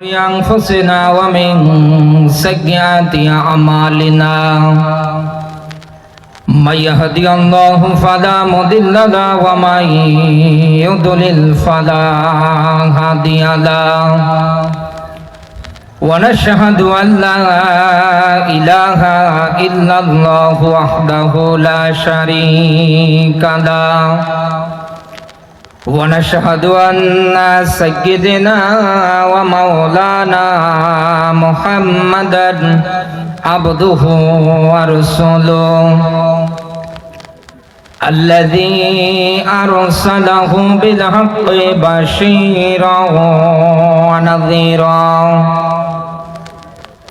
بأنفسنا ومن سيئات أعمالنا من يهدي الله فلا مضل له ومن يضلل فلا هادي له ونشهد أن لا إله إلا الله وحده لا شريك له ونشهد أن سيدنا ومولانا محمدا عبده ورسوله. الذي أرسله بالحق بشيرا ونذيرا.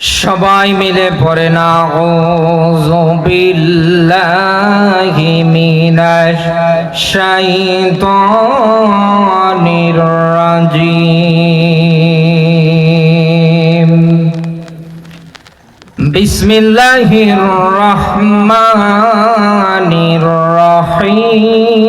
সবাই মিলে পড়ে না ওযু বিল্লাহি মিনাশ শাইতানির রাজিম। বিসমিল্লাহির রহমানির রহিম।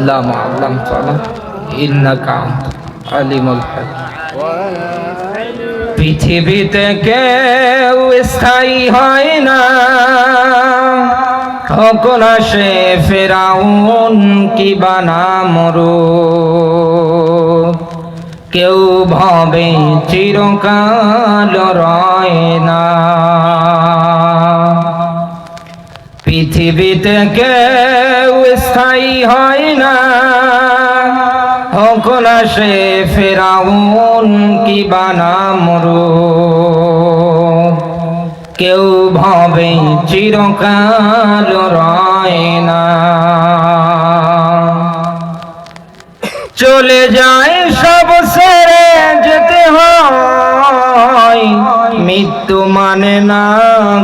إلا ما علمتنا إنك أنت عليم الحكيم পৃথিবীতে কেউ স্থায়ী হয় না কখন আসে ফেরাউন কি বানা মরু কেউ ভাবে চিরকাল রয় না পৃথিবীতে কেউ স্থায়ী হয় না। কখন আসে ফেরাউন কি বানা মরু কেউ ভাবে চিরকাল রয় না। চলে যায় সব সেরে যেতে হয়। মৃত্যু মানে না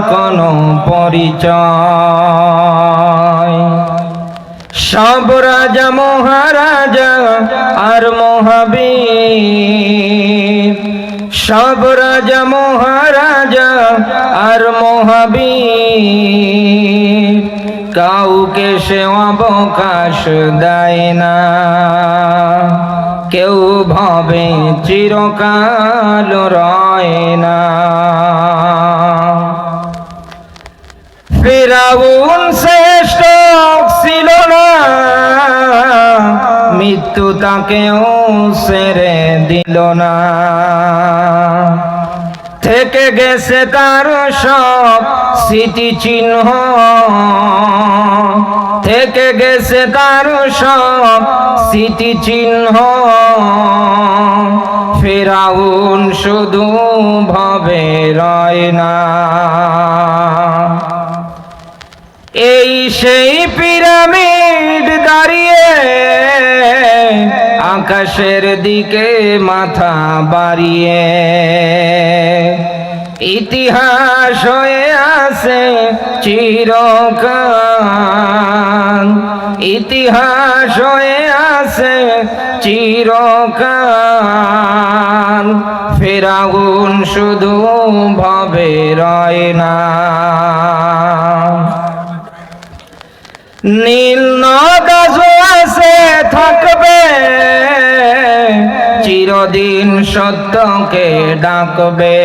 কোনো পরিচয়। সব রাজা, মহারাজা আর মহাবীর। সব রাজা, মহারাজা আর মহাবীর। কাউকে সে অবকাশ দেয় না। কেউ ভাবে চিরকাল রয় না। ফেরাউন শ্রেষ্ঠ ছিল না মৃত্যু তাকেও সেরে দিল না। গেছে তার সব স্মৃতি চিহ্ন। থেকে গেছে তার সব স্মৃতি চিহ্ন। ফেরাউন শুধু ভাবে রয় না। এই সেই পিরামিড দাঁড়িয়ে আকাশের দিকে মাথা বাড়িয়ে। ইতিহাস হয়ে আছে চিরকাল। ইতিহাস হয়ে আছে চিরকাল। ফেরাউন শুধু ভাবে রয় না। নীল নদাজ আছে, থাকবে। চিরদিন সত্যকে ডাকবে।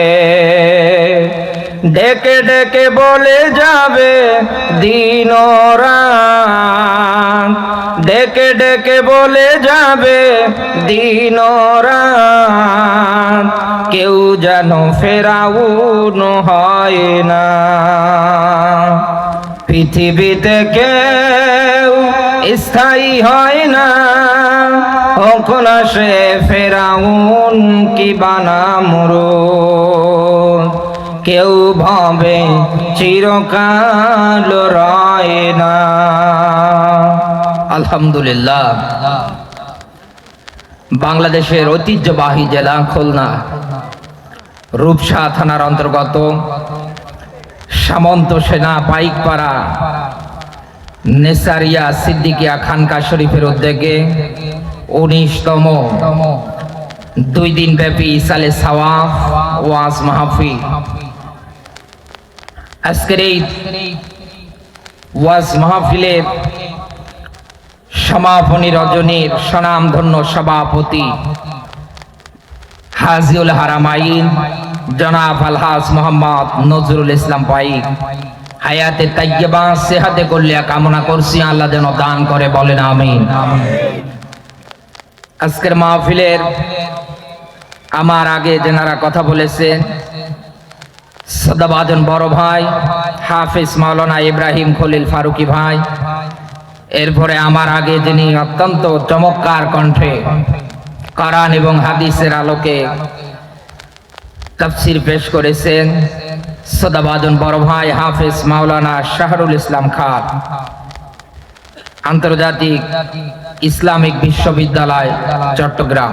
ডেকে ডেকে বলে যাবে দিন ডেকে ডেকে বলে যাবে দিন কেউ যেন ফেরাউন হয় না। পৃথিবীতে কেউ স্থায়ী হয় না। কখন আসে ফেরাউন কি বানামরো কেউ ভাবে চিরকাল রয় না। আলহামদুলিল্লাহ। বাংলাদেশের ঐতিহ্যবাহী জেলা খুলনা, রূপসা থানার অন্তর্গত সামন্ত সেনা, পাইকপাড়া, নেসারিয়া সিদ্দিকিয়া খানকা শরীফের উদ্যোগে উনিশতম দুই দিন ব্যাপী ইসালে সাওয়াফ ওয়াজ মাহফিল। আজকের এই ওয়াজ মাহফিলের সমাপনী রজনীর স্বনামধন্য সভাপতি হাজিউল হারামাইন। জনাব আলহাজ মোহাম্মদ নজরুল ইসলাম পাইক হায়াতে তাইয়্যিবা, সেহাতে কল্যাণ কামনা করছি, আল্লাহ যেন দান করে, বলেন আমিন। আজকের মাহফিলের আমার আগে যেনারা কথা বলেছেন সদাবাজন বড় ভাই, হাফিজ মাওলানা ইব্রাহিম খলিল ফারুকি ভাই, এরপরে আমার আগে যিনি অত্যন্ত চমৎকার কণ্ঠে কোরআন এবং হাদিসের আলোকে তাফসির পেশ করেছেন সদাবাদন বড় ভাই হাফিজ মাওলানা শাহরুল ইসলাম খান। আন্তর্জাতিক ইসলামিক বিশ্ববিদ্যালয় চট্টগ্রাম।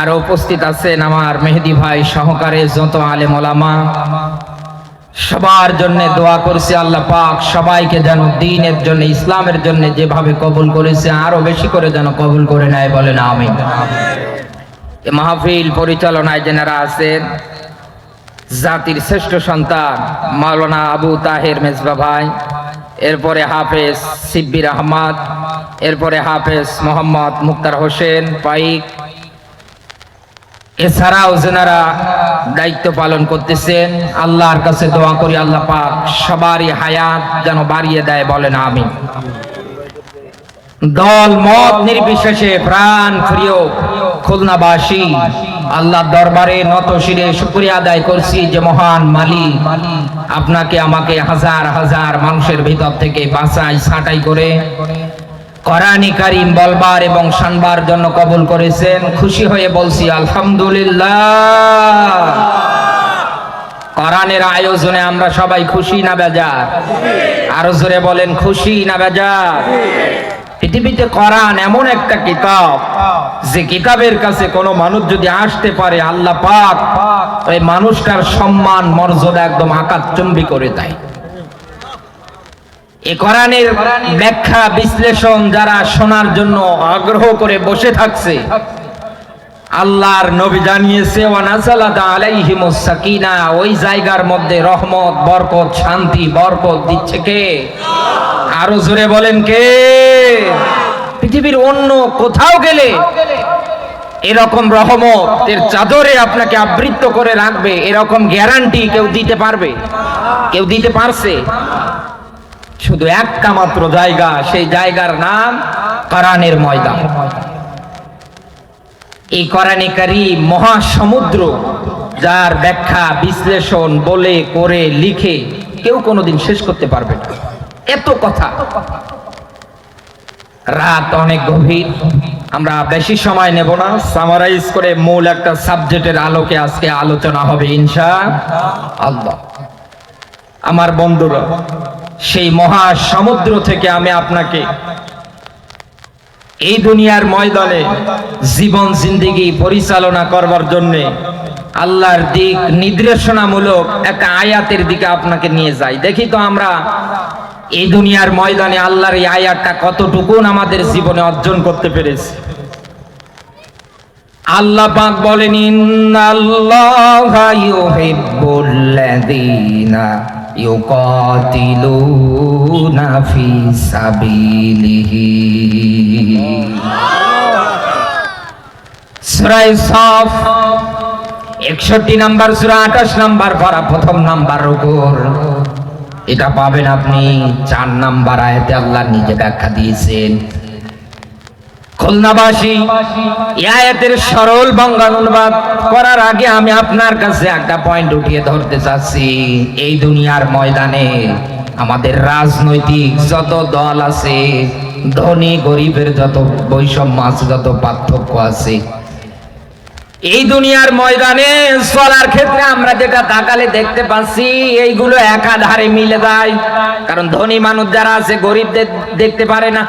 আর উপস্থিত আছেন আমার মেহেদি ভাই সহকারে যত আলেম ওলামা। সবার জন্য দোয়া করছি আল্লাহ পাক সবাইকে যেন দিনের জন্য, ইসলামের জন্য যেভাবে কবুল করেছে, আরও বেশি করে যেন কবুল করে নেয় বলেন আমি মাহফিল পরিচালনায় যেনারা আছেন, জাতির শ্রেষ্ঠ সন্তান মাওলানা আবু তাহের মেজবা ভাই, এরপরে হাফেজ সিব্বির আহমদ এরপরে হাফেজ মোহাম্মদ মুক্তার হোসেন পাইক। এছাড়াও যেনারা দায়িত্ব পালন করতেছেন, আল্লাহর কাছে দোয়া করি আল্লাহ পাক সবারই হায়াত যেন বাড়িয়ে দেয় বলেন আমি দল, মত নির্বিশেষে প্রাণ প্রিয় খুলনাবাসী আল্লাহ দরবারে নত শিরে শুক্রিয়া আদায় করছি যে মহান মালিক। আপনাকে আমাকে হাজার হাজার মানুষের ভিতর থেকে বাঁচাই ছাঁটাই করে কোরআনী কারিম বলবার এবং শানবার জন্য কবুল করেছেন। খুশি হয়ে বলছি, আলহামদুলিল্লাহ। কোরআনের আয়োজনে আমরা সবাই খুশি না বেজার? আরও জোরে বলেন, খুশি না বেজার? পৃথিবীতে কোরআন এমন একটা কিতাব যে কিতাবের কাছে কোনো মানুষ যদি আসতে পারে, আল্লাহ পাক ওই মানুষটার সম্মান, মর্যাদা একদম আকাশচুম্বী করে দেয়। এ কোরআনের ব্যাখ্যা বিশ্লেষণ যারা শোনার জন্য আগ্রহ করে বসে থাকছে আল্লাহর নবী জানিয়েছে সাকিনা ওই জায়গার মধ্যে রহমত, বরকত, শান্তি, বরকত দিচ্ছে কে? আরও জোরে বলেন কে? পৃথিবীর অন্য কোথাও গেলে এরকম রহমতের চাদরে আপনাকে আবৃত্ত করে রাখবে, এরকম গ্যারান্টি কেউ দিতে পারবে? কেউ দিতে পারছে? শুধু একটা মাত্র জায়গা, সেই জায়গার নাম কোরআনের ময়দান। এই কোরআনে কারীম মহাসমুদ্র, যার ব্যাখ্যা, বিশ্লেষণ, বলে, করে, লিখে কেউ কোনোদিন শেষ করতে পারবে না। এত কথা। রাত অনেক গভীর। আমরা বেশি সময় নেব না। সামারাইজ করে মূল একটা সাবজেক্টের আলোকে আজকে আলোচনা হবে, ইনশা আল্লাহ। আমার বন্ধুরা, সেই মহা সমুদ্র থেকে আমি আপনাকে এই দুনিয়ার ময়দানে জীবন জিন্দিগি পরিচালনা করবার জন্যে আল্লাহর দিক নির্দেশনামূলক একটা আয়াতের দিকে আপনাকে নিয়ে যাই। দেখি তো আমরা এই দুনিয়ার ময়দানে আল্লাহর এই আয়াতটা কতটুকুন আমাদের জীবনে অর্জন করতে পেরেছি। আল্লাহ পাক বলেন, ইন্নাল্লাহা ইউহিব্বুল্লাযীনা ইউকাতিলুনা ফি সাবিলিহি। সূরা সফ 61 নাম্বার সূরা 28 নাম্বার পারা প্রথম নাম্বার উপর এটা পাবেন আপনি চার নাম্বার আয়াতে আল্লাহ নিজে ব্যাখ্যা দিয়েছেন। খুলনাবাসী আয়াতের সরল বঙ্গানুবাদ করার আগে আমি আপনার কাছে একটা পয়েন্ট উঠিয়ে ধরতে চাচ্ছি। এই দুনিয়ার ময়দানে আমাদের রাজনৈতিক যত দল আছে, ধনী, গরিবের যত বৈষম্য আছে, যত পার্থক্য আছে, এই দুনিয়ার ময়দানে চলার ক্ষেত্রে আমরা যেটা তাকালে দেখতে পাচ্ছি, এইগুলো একাধারে মিলে যায়। কারণ ধনী মানুষ যারা আছে, গরিবদের দেখতে পারে না।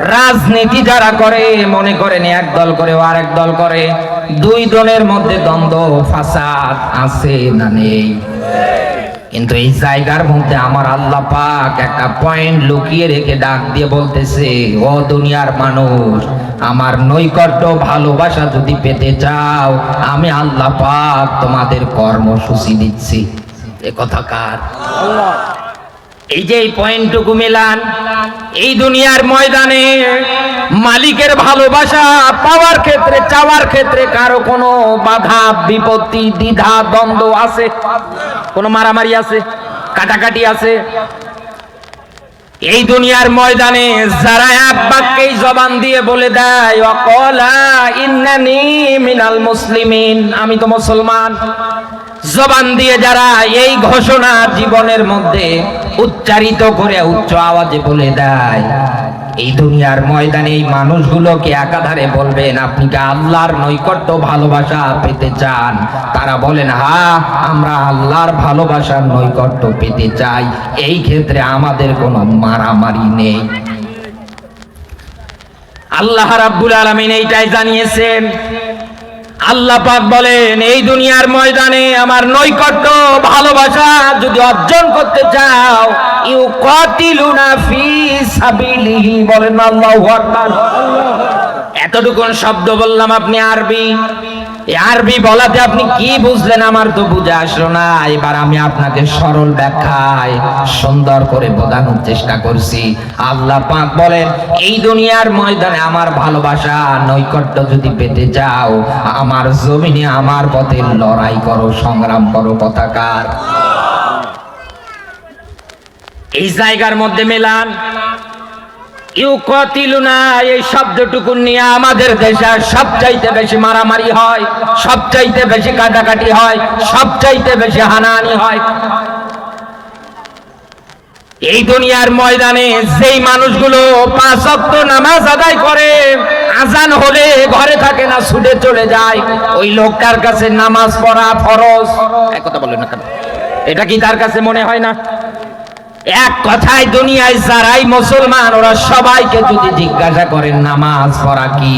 রাজনীতি যারা করে, মনে করেন এক দল করে ও আরেক দল করে, দুই দলের মধ্যে দ্বন্দ্ব, ফাসাদ আছে না নেই? কিন্তু এই জায়গার মধ্যে আমার আল্লাহ পাক একটা পয়েন্ট লুকিয়ে রেখে ডাক দিয়ে বলতেছে, ও দুনিয়ার মানুষ, আমার নৈকট্য, ভালোবাসা যদি পেতে চাও, আমি আল্লাহ পাক তোমাদের কর্মসূচি দিচ্ছি। এ কথা কার? এই যে এই পয়েন্টটুকু মেলান, এই দুনিয়ার ময়দানে মালিকের ভালোবাসা পাওয়ার ক্ষেত্রে, চাওয়ার ক্ষেত্রে কারও কোনো বাধা, বিপত্তি, দ্বিধা, দ্বন্দ্ব আছে? কোনো মারামারি আছে? কাটাকাটি আছে? এই দুনিয়ার ময়দানে যারা এক বাক্যেই জবান দিয়ে বলে দেয়, অকলা ইন্নানি মিনাল মুসলিমিন আমি তো মুসলমান। জবান দিয়ে যারা এই ঘোষণা জীবনের মধ্যে উচ্চারিত করে উচ্চ আওয়াজে বলে দেয়, এই দুনিয়ার ময়দানে এই মানুষগুলোকে একাধারে বলবেন, আপনি কি আল্লাহর নৈকট্য ভালোবাসা পেতে চান? তারা বলেন, হা, আমরা আল্লাহর ভালোবাসার নৈকট্য পেতে চাই। এই ক্ষেত্রে আমাদের কোনো মারামারি নেই। আল্লাহ রাব্বুল আলামিন এইটাই জানিয়েছেন আল্লাহ পাক বলেন, এই দুনিয়ার ময়দানে আমার নৈকট্য, ভালোবাসা যদি অর্জন করতে চাও ইউ কতিলুনা ফি সাবিলিহি, বলেন আল্লাহু আকবার। এতটুকু শব্দ বললাম আপনি আরবি। আরবি বলাতে আপনি কি বুঝলেন? আমার তো বুঝে আসলো না। এবার আমি আপনাকে সরল ব্যাখ্যায় সুন্দর করে বোঝানোর চেষ্টা করছি। আল্লাহ পাক বলেন, এই দুনিয়ার ময়দানে আমার ভালোবাসা, নৈকট্য যদি পেতে চাও, আমার জমিনে আমার পথে লড়াই করো, সংগ্রাম করো পতাকার এই জায়গার মধ্যে মেলান। এই শব্দটুকু নিয়ে আমাদের দেশে সবচাইতে বেশি মারামারি হয়, সবচাইতে বেশি কাটাকাটি হয়, সবচাইতে বেশি হানাহানি হয়। এই দুনিয়ার ময়দানে যেই মানুষগুলো পাঁচ ওয়াক্ত নামাজ আদায় করে, আজান হলে ঘরে থাকে না, ছুটে চলে যায়। ওই লোকটার কাছে নামাজ পড়া ফরজ। এক কথা বলেন না কেন? এটা কি তার কাছে মনে হয় না? এক কথায় দুনিয়ায় যারাই মুসলমান, ওরা সবাইকে যদি জিজ্ঞাসা করেন নামাজ পড়া কি,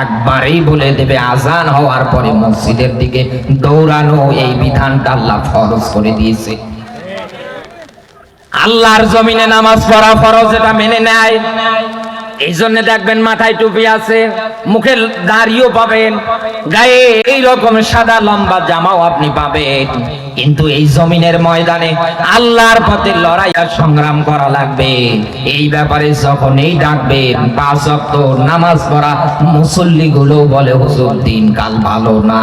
একবারেই বলে দেবে আজান হওয়ার পরে মসজিদের দিকে দৌড়ানো, এই বিধানটা আল্লাহ ফরজ করে দিয়েছে। আল্লাহর জমিনে নামাজ পড়া ফরজ, এটা মেনে নেয়। এই জন্য দেখবেন মাথায় টুপি আছে মুখে দাড়িও পাবেন গায়ে এই রকম সাদা লম্বা জামাও আপনি পাবেন। কিন্তু এই জমিনের ময়দানে আল্লাহর পথে লড়াই আর সংগ্রাম করা লাগবে। এই ব্যাপারে যখন এই ডাকবেন পাঁচ ওয়াক্ত নামাজ পড়া মুসল্লি গুলো বলে হুজুর দিন কাল ভালো না।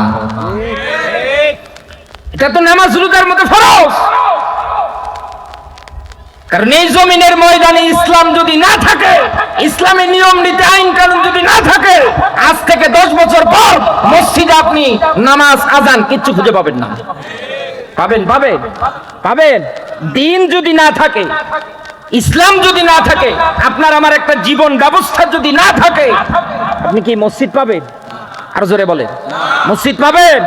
এটা তো নামাজ রোজার মতো ফরজ। কারণ এই জমিনের ময়দানে ইসলাম যদি না থাকে ইসলামের নিয়ম, নীতি, আইন কানুন যদি না থাকে, আজ থেকে দশ বছর পর মসজিদে আপনি নামাজ, আজান কিচ্ছু খুঁজে পাবেন না। পাবেন পাবেন পাবেন। দিন যদি না থাকে, ইসলাম যদি না থাকে, আপনার আমার একটা জীবন ব্যবস্থা যদি না থাকে, আপনি কি মসজিদ পাবেন? আর জোরে বলেন। মসজিদ পাবেন?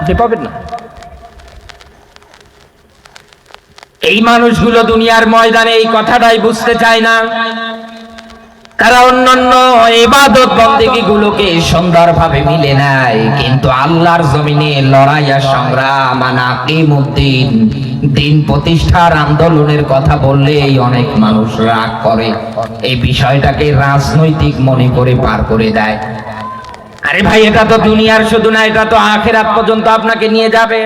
আপনি পাবেন না। এই মানুষগুলো দুনিয়ার ময়দানে এই কথাটাই বুঝতে চায় না। তারা অন্যান্য ইবাদত বন্দেগী গুলোকে সুন্দরভাবে মিলে নেয়, কিন্তু আল্লাহর জমিনে লড়াই আর সংগ্রাম আনাকিমুদ্দিন দিন প্রতিষ্ঠার আন্দোলনের কথা বললেই অনেক মানুষ রাগ করে। এই বিষয়টাকে রাজনৈতিক মনে করে পার করে দেয়। আরে ভাই, এটা তো দুনিয়ার শুধু না, এটা তো আখেরাত পর্যন্ত আপনাকে নিয়ে যাবে।